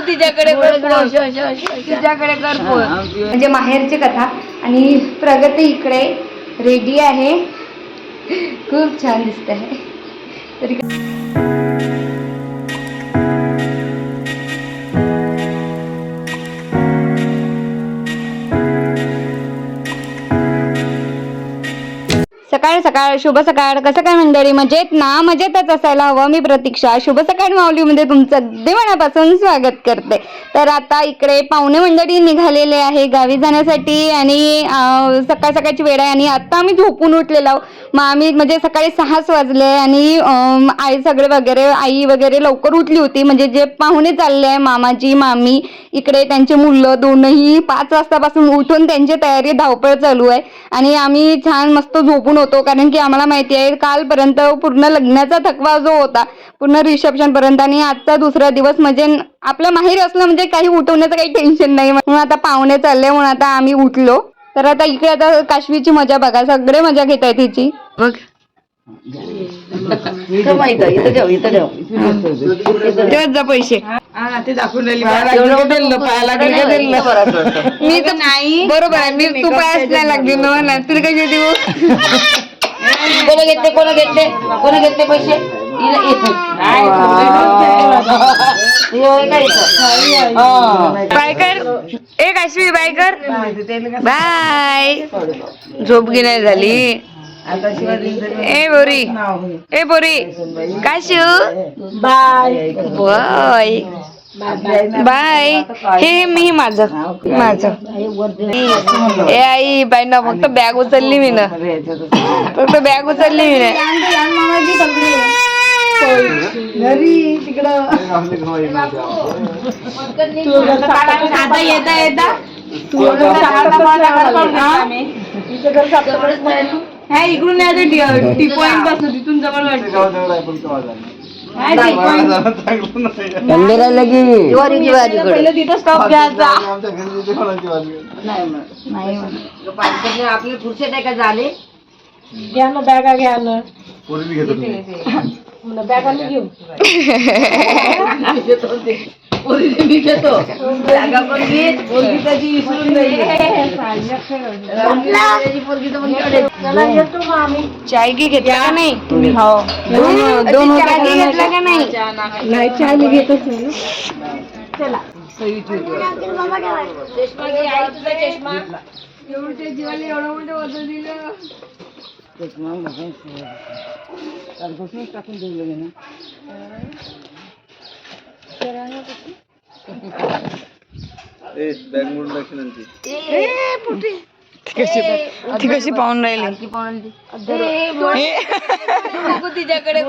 तिच्याकडे तिच्याकडे कर म्हणजे माहेरची कथा. आणि प्रगती इकडे. रेडी आहे. खूप छान दिसत आहे तरी सकाळ सकाळ शुभ सकाळ कसं काय मंडळी? मजेत ना? मजेतच असायला हवं मी प्रतीक्षा. शुभ सकाळ माऊलीमध्ये तुमचं अगदी मनापासून स्वागत करते. तर आता इकडे पाहुणे मंडळी निघालेले आहे गावी जाण्यासाठी आणि सकाळ सकाळची वेळ आहे आणि आता आम्ही झोपून उठलेलो आहोत. मग आम्ही म्हणजे सकाळी सहाच वाजले आणि आई सगळे वगैरे आई वगैरे लवकर उठली होती. म्हणजे जे पाहुणे चालले आहे मामाजी मामी इकडे त्यांचे मुलं दोनही पाच वाजतापासून उठून त्यांची तयारी धावपळ चालू आहे. आणि आम्ही छान मस्त झोपून होतो. कारण की आम्हाला माहिती आहे कालपर्यंत पूर्ण लग्नाचा थकवा जो होता पूर्ण रिसेप्शन पर्यंत आणि आजचा दुसरा दिवस म्हणजे आपलं माहेर असलं म्हणजे काही उठवण्याचं काही टेन्शन नाही. म्हणून आता पाहुणे चालले म्हणून आता आम्ही उठलो. तर आता इकडे आता काशवीची मजा बघा सगळे मजा घेत आहे तिची बघ. जा पैसे. ते दाखवून राहिली. पायाला दिलं पायाला दिलं मी तर नाही. बरोबर आहे मी तू पायाच नाही लागली. ना मला तुला कशी देऊ कोण घेतले कोण घेतले कोण घेतले पैसे? बाय कर ए काशवी बाय कर बाय. झोप नाही झाली ए बोरी. ए बोरी. Cashew bye. बाय. बाय. हे मी माझं. माझं. ए आई बाय ना फक्त बॅग उचलली मी ना. फक्त बॅग उचलली मी ना. आता येता येता. हा इकडून नाही टी पॉइंटपासून तिथून जवळ पहिलं तिथं स्टॉप घ्यायचा. आपले खुर्चे नाही का झाले? घ्या ना बॅगा घ्या ना. बॅगा घेऊ मी घेतो बॅगा पण घे पोरगी त्याची विसरून जाईल चाय की घेतला का नाही हो दोन दोन चाय की घेतला का नाही नाही चहा मी घेतच नाही चष्मा घे आई तुझा चष्मा ती कशी ती कशी पाहून राहिली. तिच्याकडे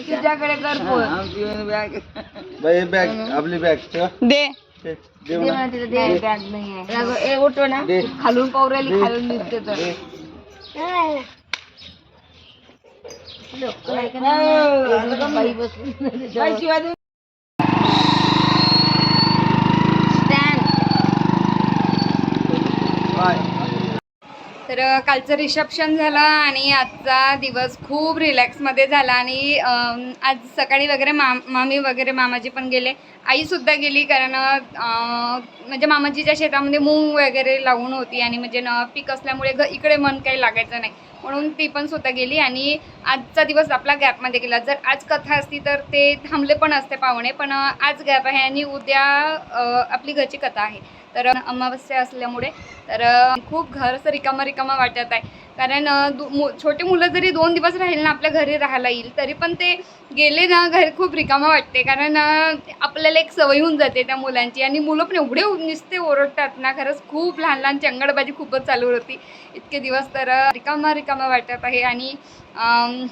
तिच्याकडे कर बॅग. आपली बॅग दे. देऊ ना उठव ना. दे. खालून पावरेली खालून दिसते तर. तर कालचं रिसेप्शन झालं आणि आजचा दिवस खूप रिलॅक्समध्ये झाला आणि आज सकाळी वगैरे माम मामी वगैरे मामाजी पण गेले. आईसुद्धा गेली कारण म्हणजे मामाजीच्या शेतामध्ये मूग वगैरे लावून होती आणि म्हणजे न पीक असल्यामुळे घ इकडे मन काही लागायचं नाही. म्हणून ती पण स्वतः गेली आणि आजचा दिवस आपला गॅपमध्ये गेला. जर आज कथा असती तर ते थांबले पण असते पाहुणे पण आज गॅप आहे आणि उद्या आपली घरची कथा आहे. तर अमावस्या असल्यामुळे तर खूप घर असं रिकामा रिकामा वाटत आहे. कारण दु- मु छोटे मुलं जरी दोन दिवस राहील ना आपल्या घरी राहायला येईल तरी पण ते गेले ना घर खूप रिकामा वाटते. कारण आपल्याला एक सवय होऊन जाते त्या मुलांची. आणि मुलं पण एवढे निसते ओरडतात ना खरंच खूप लहान लहान चंगडबाजी खूपच चालू होती. इतके दिवस तर रिकामा रिकामा वाटत आहे. आणि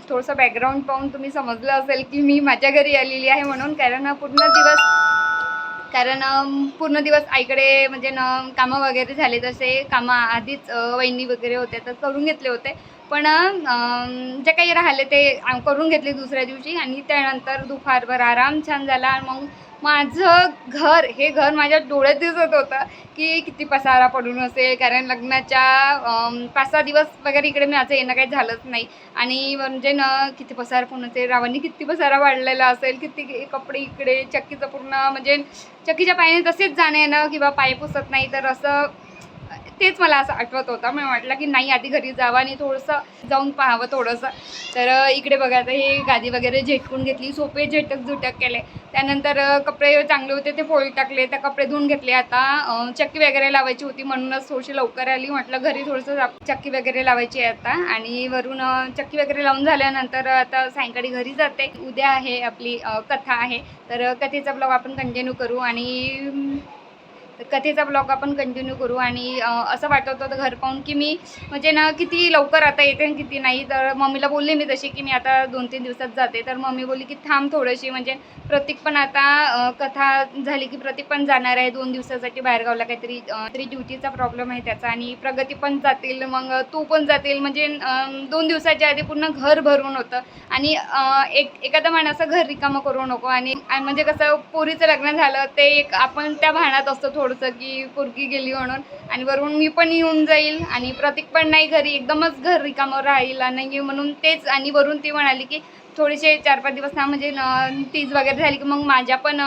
थोडंसं बॅकग्राऊंड पाहून तुम्ही समजलं असेल की मी माझ्या घरी आलेली आहे म्हणून. कारण पूर्ण दिवस कारण पूर्ण दिवस आईकडे म्हणजे न कामं वगैरे झाले तसे कामं आधीच वहिनी वगैरे होते तर करून घेतले होते. पण जे काही राहिले ते करून घेतले दुसऱ्या दिवशी आणि त्यानंतर दुपारभर आराम छान झाला आणि मग माझं घर हे घर माझ्या डोळ्यात दिसत होतं की किती पसारा पडून असेल. कारण लग्नाच्या पाच सहा दिवस वगैरे इकडे माझं येणं काही झालंच नाही. आणि म्हणजे न किती पसारा पडून असेल रावांनी किती पसारा वाढलेला असेल किती कपडे इकडे चक्कीचं पूर्ण म्हणजे चक्कीच्या पायाने तसेच जाणे येणं किंवा पाय पुसत नाही. तर असं तेच मला असं आठवत होतं. मी म्हटलं की नाही आधी घरी जावं आणि थोडंसं जाऊन पाहावं थोडंसं. तर इकडे बघा हे गादी वगैरे झेटकून घेतली सोपे झेटक झुटक केले. त्यानंतर कपडे चांगले होते ते फोळी टाकले त्या कपडे धुवून घेतले. आता चक्की वगैरे लावायची होती म्हणूनच थोडीशी लवकर आली. म्हटलं घरी थोडंसं चक्की वगैरे लावायची आहे आता. आणि वरून चक्की वगैरे लावून झाल्यानंतर आता सायंकाळी घरी जाते. उद्या आहे आपली कथा आहे. तर कथेचा ब्लॉग आपण कंटिन्यू करू आणि तर कथेचा ब्लॉग आपण कंटिन्यू करू आणि असं वाटत होतं घर पाहून की मी म्हणजे ना किती लवकर आता येते आणि किती नाही. तर मम्मीला बोलले मी तशी की मी आता दोन तीन दिवसात जाते. तर मम्मी बोलली की थांब थोडीशी. म्हणजे प्रतीक पण आता कथा झाली की प्रतीक पण जाणार आहे दोन दिवसासाठी बाहेरगावला काहीतरी तरी ड्युटीचा प्रॉब्लेम आहे त्याचा आणि प्रगती पण जातील. मग तू पण जातील. म्हणजे दोन दिवसाच्या आधी पूर्ण घर भरून होतं. आणि एक एखादा माणसं घर रिकामं करू नको. आणि म्हणजे कसं पोरीचं लग्न झालं ते एक आपण त्या भाणात असतो थोडंसं की पोरगी गेली म्हणून. आणि वरून मी पण येऊन जाईल आणि प्रतीक पण नाही घरी एकदमच घर रिकामं राहील नाही म्हणून तेच. आणि वरून ती म्हणाली की थोडेसे चार पाच दिवस ना म्हणजे तीज वगैरे झाली की मग माझ्या पण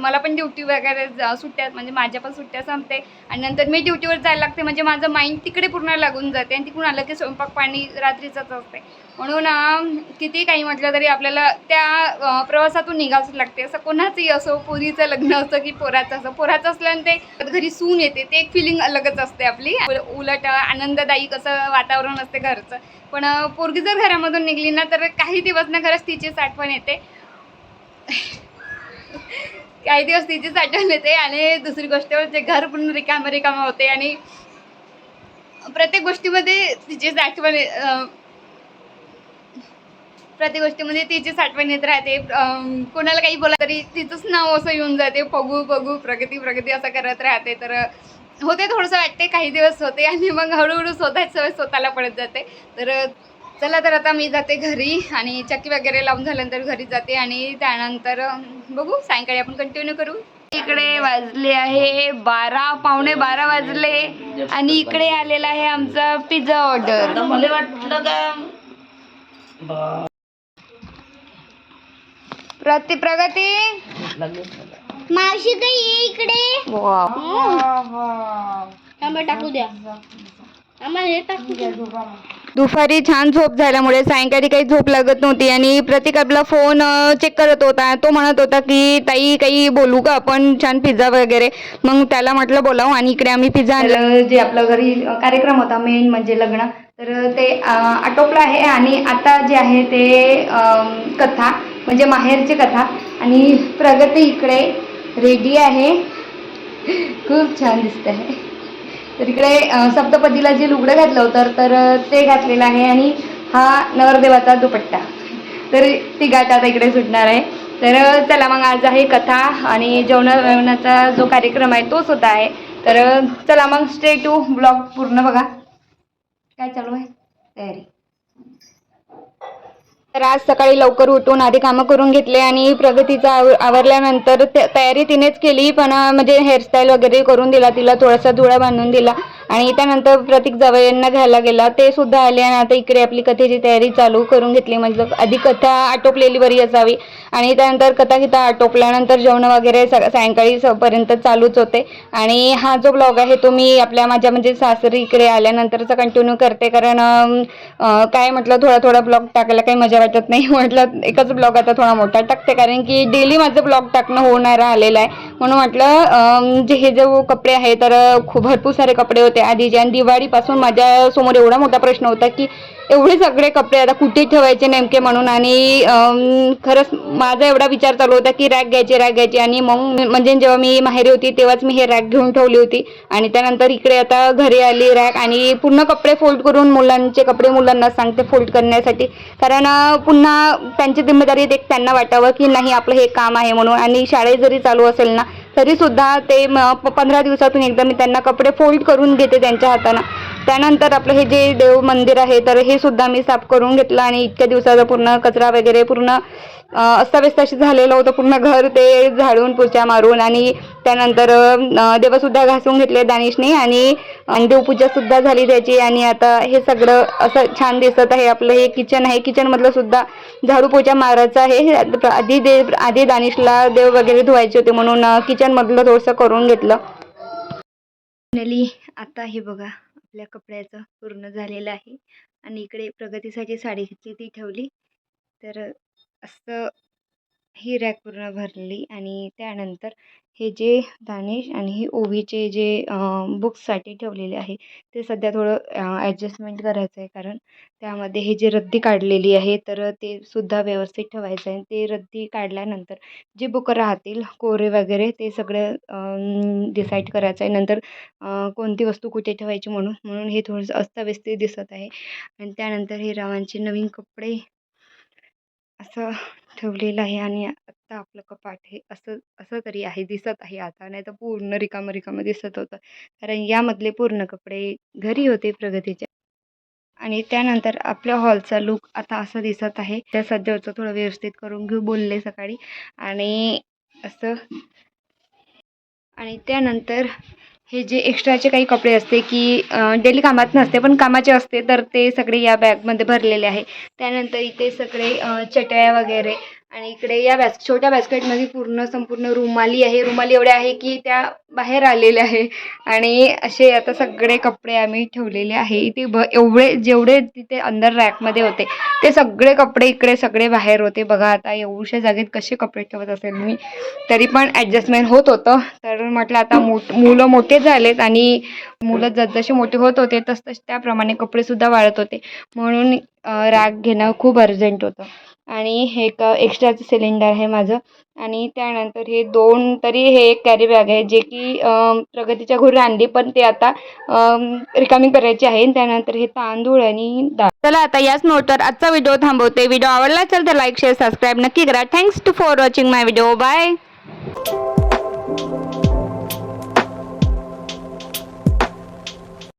मला पण ड्युटी वगैरे सुट्ट्या म्हणजे माझ्या पण सुट्ट्या संपते. आणि नंतर मी ड्युटीवर जायला लागते म्हणजे माझं माइंड तिकडे पूर्ण लागून जाते आणि तिकडून आलं की स्वयंपाक पाणी रात्रीचंच असते. म्हणून किती काही म्हटलं तरी आपल्याला त्या प्रवासातून निघावंच लागते. असं कोणाचंही असो पोरीचं लग्न असं की पोराचं असं. पोराचं असल्याने ते घरी सून येते. ते एक फिलिंग अलगच असते आपली. उलट आनंददायी कसं वातावरण असते घरचं. पण पोरगी जर घरामधून निघली ना तर काही दिवस ना खरंच तिचीच आठवण येते. काही दिवस तिचीच आठवण येते. आणि दुसरी गोष्ट जे घर पूर्ण रिकामं रिकामं होते. आणि प्रत्येक गोष्टीमध्ये तिचीच आठवण ये- प्रत्येक गोष्टीमध्ये तिचीच आठवण येत राहते. कोणाला काही बोला तरी तिचंच नाव असं येऊन जाते. बघू बघू प्रगती प्रगती असं करत राहते. तर होते थोडंसं वाटते काही दिवस होते आणि मग हळूहळू स्वतःच सवय स्वतःला पडत जाते. तर चला तर आता मी जाते घरी आणि चक्की वगैरे लावून झाल्यानंतर घरी जाते आणि त्यानंतर बघू सायंकाळी आपण कंटिन्यू करू. इकडे वाजले आहे बारा पावणे बारा वाजले आणि इकडे आलेला आहे आमचा पिझ्झा ऑर्डर मला वाटलं का? प्रति प्रगती. मावशी काही ये इकडे. टाकू द्या. आम्हाला हे टाकू द्या. दुपारी छान झोप झाल्यामुळे सायंकाळी काही झोप लागत नव्हती आणि प्रतीक आपला फोन चेक करत होता. तो म्हणत होता की ताई काही बोलू का आपण? छान पिझ्झा वगैरे. मग त्याला म्हटलं बोलावं आणि इकडे आम्ही पिझ्झा आणलं. जे आपलं घरी कार्यक्रम होता मेन म्हणजे लग्न तर ते आटोपलं आहे आणि आता जे आहे ते कथा. म्हणजे माहेरची कथा. आणि प्रगती इकडे रेडी आहे. खूप छान दिसत आहे तर इकडे सप्तपदीला जे लुगडं घातलं होतं तर ते घातलेलं आहे. आणि हा नवरदेवाचा दुपट्टा. तर ती गाठ आता इकडे सुटणार आहे. तर चला मग आज आहे कथा आणि जेवणाचा जो कार्यक्रम आहे तोच होता आहे. तर चला मग स्टे टू ब्लॉग पूर्ण बघा. काय चालू आहे? तयारी. तर आज सकाळी लवकर उठून आधी कामं करून घेतले आणि प्रगतीचा आव आवरल्यानंतर तयारी तिनेच केली. पण म्हणजे हेअरस्टाईल वगैरे करून दिला तिला थोडासा धुळा बांधून दिला. आणि त्यानंतर प्रतीक जावयांना घ्यायला गेला. ते सुद्धा आले आणि आता इकडे आपली कथेची तयारी चालू करून घेतली. म्हणजे आधी कथा आटोपलेली बरी असावी. आणि त्यानंतर कथा गीता आटोपल्यानंतर जेवण वगैरे सायंकाळी स- पर्यंत चालूच होते. आणि हा जो ब्लॉग आहे तो मी आपल्या माझ्या म्हणजे सासरी इकडे आल्यानंतरचा कंटिन्यू करते. कारण काय म्हटलं थोडा थोडा ब्लॉग टाकायला काही मजा वाटत नाही. म्हटलं एकच ब्लॉग आता थोडा मोठा टाकते. कारण की डेली माझं ब्लॉग टाकणं होणार आलेलं आहे. म्हणून म्हटलं जे हे जे कपडे आहे तर खूप भरपूर सारे कपडे होते. आधीचे आणि दिवाळीपासून माझ्यासमोर एवढा मोठा प्रश्न होता की एवढे सगळे कपडे आता कुठे ठेवायचे नेमके म्हणून आणि खरंच माझा एवढा विचार चालू होता की रॅक घ्यायची रॅक घ्यायची. आणि मग म्हणजे जेव्हा मी माहेरी होती तेव्हाच मी हे रॅक घेऊन ठेवली होती. आणि त्यानंतर इकडे आता घरी आली रॅक आणि पूर्ण कपडे फोल्ड करून मुलांचे कपडे मुलांना सांगते फोल्ड करण्यासाठी. कारण पुन्हा त्यांची जिम्मेदारी एक त्यांना वाटावं की नाही आपलं हे काम आहे म्हणून. आणि शाळे जरी चालू असेल ना तरी सुद्धा ते म- पंधरा दिवसातून एकदा मी त्यांना कपडे फोल्ड करून घेते त्यांच्या हातानं. त्यानंतर आपलं हे जे देव मंदिर आहे तर हे सुद्धा मी साफ करून घेतलं आणि इतक्या दिवसाचा पूर्ण कचरा वगैरे पूर्ण अ, अस्ताव्यस्त अशी झालेलं होतं. पूर्ण घर ते झाडून पुरच्या मारून आणि त्यानंतर देवसुद्धा घासून घेतले दानिशने आणि आणि देवपूजासुद्धा झाली त्याची आणि आता हे सगळं असं छान दिसत आहे. आपलं हे किचन आहे. किचनमधलं सुद्धा झाडू पोचा मारायचं आहे. हे आधी देव आधी दानिशला देव वगैरे धुवायचे होते म्हणून किचनमधलं थोडंसं करून घेतलं. फायनली आता हे बघा आपल्या कपड्याचं पूर्ण झालेलं आहे. आणि इकडे प्रगतीसाठी साडी घेतली ती ठेवली. तर असं ही रॅक पूर्ण भरली आणि त्यानंतर हे जे दानेश आणि हे ओवीचे जे बुक्ससाठी ठेवलेले आहे ते सध्या थोडं ॲडजस्टमेंट करायचं आहे कारण त्यामध्ये हे जे रद्दी काढलेली आहे तर ते सुद्धा व्यवस्थित ठेवायचं आहे. ते रद्दी काढल्यानंतर जे बुकं राहतील कोरे वगैरे ते सगळं डिसाईड करायचं आहे. नंतर कोणती वस्तू कुठे ठेवायची म्हणून म्हणून हे थोडंसं अस्ताव्यस्त दिसत आहे. आणि त्यानंतर हे रावांचे नवीन कपडे असं ठेवलेलं आहे आणि आत्ता आपलं कपाट हे असं असं तरी आहे दिसत आहे आता. नाही तर पूर्ण रिकामं रिकामं दिसत होतं. कारण यामधले पूर्ण कपडे घरी होते प्रगतीच्या आणि त्यानंतर आपल्या हॉलचा लुक आता असं दिसत आहे. त्या सध्याचं थोडं व्यवस्थित करून घेऊ बोलले सकाळी. आणि असं. आणि त्यानंतर हे जे एक्स्ट्राचे काही कपडे असते की डेली कामात नसते पण कामाचे असते तर ते सगळे या बॅगमध्ये भरलेले आहे. त्यानंतर इथे सगळे चटया वगैरे आणि इकडे या बॅस छोट्या बॅस्केटमध्ये पूर्ण संपूर्ण रुमाली आहे. रुमाली एवढ्या आहे की त्या बाहेर आलेल्या आहे. आणि असे आता सगळे कपडे आम्ही ठेवलेले आहे. इथे ब एवढे जेवढे तिथे अंदर रॅकमध्ये होते ते सगळे कपडे इकडे सगळे बाहेर होते. बघा आता एवढ्या जागेत कसे कपडे ठेवत असेल मी. तरी पण ॲडजस्टमेंट होत होतं. तर म्हटलं आता मोठ मुलं मोठे झालेत आणि मुलं जसजसे मोठे होत होते तसतसे त्याप्रमाणे कपडेसुद्धा वाढत होते. म्हणून रॅक घेणं खूप अर्जंट होतं. आणि हे एक एक्स्ट्राचं सिलेंडर आहे माझं. आणि त्यानंतर हे दोन तरी हे एक कॅरी बॅग आहे जे की प्रगतीच्या घरी आणली पण ते आता रिकामी करायची आहे. त्यानंतर हे तांदूळ आणि डाळ. चला आता याच नोटवर आजचा व्हिडिओ थांबवते. व्हिडिओ आवडला असेल तर लाईक शेअर सबस्क्राईब नक्की करा. Thanks to for watching my video bye